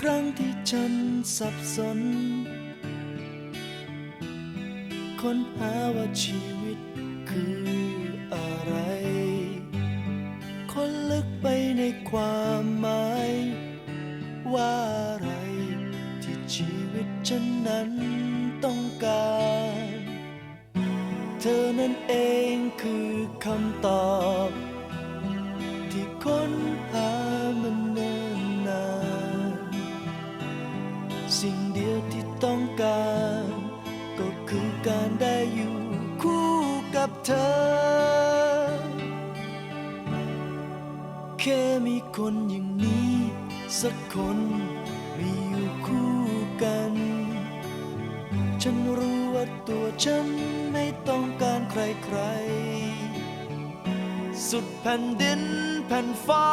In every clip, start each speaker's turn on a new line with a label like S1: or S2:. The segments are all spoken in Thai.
S1: ครั้งที่ฉันสับสน ค้นหาว่าชีวิตคืออะไร คนลึกไปในความหมาย ว่าอะไรที่ชีวิตฉันนั้นต้องการ เธอนั้นเองคือคำตอบ ที่คน ดียวที่ต้องการ ก็คือการได้อยู่คู่กับเธอ แค่มีคนอย่างนี้ สักคนมีอยู่คู่กัน ฉันรู้ว่าตัวฉันไม่ต้องการใครๆ สุดแผ่นดินแผ่นฟ้า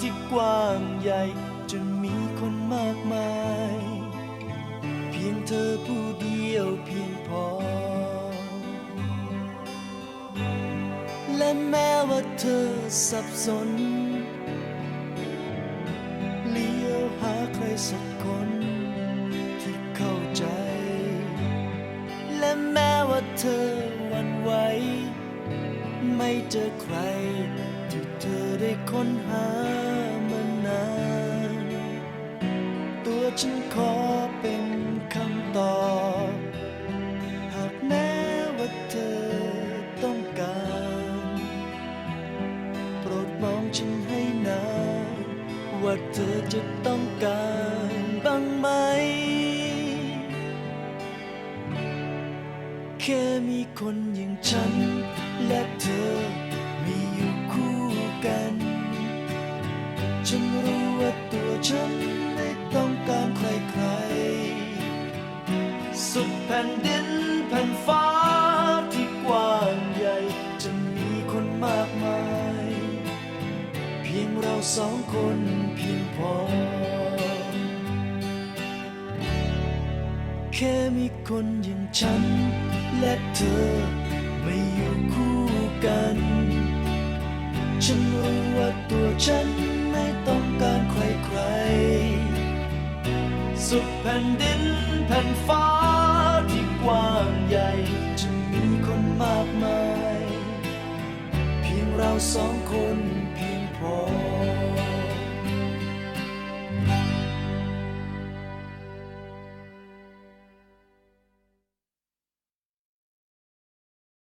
S1: ที่กว้างใหญ่ เธอผู้เดียวเพียงพอ และแม้ว่าเธอสับสน เลี้ยวหาใครสักคนที่เข้าใจ และแม้ว่าเธอหวันไหว ไม่เจอใครที่เธอได้ค้นหา ว่าเธอจะต้องการบ้างไหม แค่มีคนอย่างฉัน และเธอมีอยู่คู่กัน ฉันรู้ว่าตัวฉันไม่ต้องการใครๆ สุดแผ่นดินแผ่นฟ้า สองคนเพียงพอ แค่มีคนอย่างฉัน และเธอไม่อยู่คู่กัน ฉันรู้ว่าตัวฉันไม่ต้องการใครๆสุดแผ่นดินแผ่นฟ้าที่กว้างใหญ่จะมีคนมากมาย เพียงเราสองคน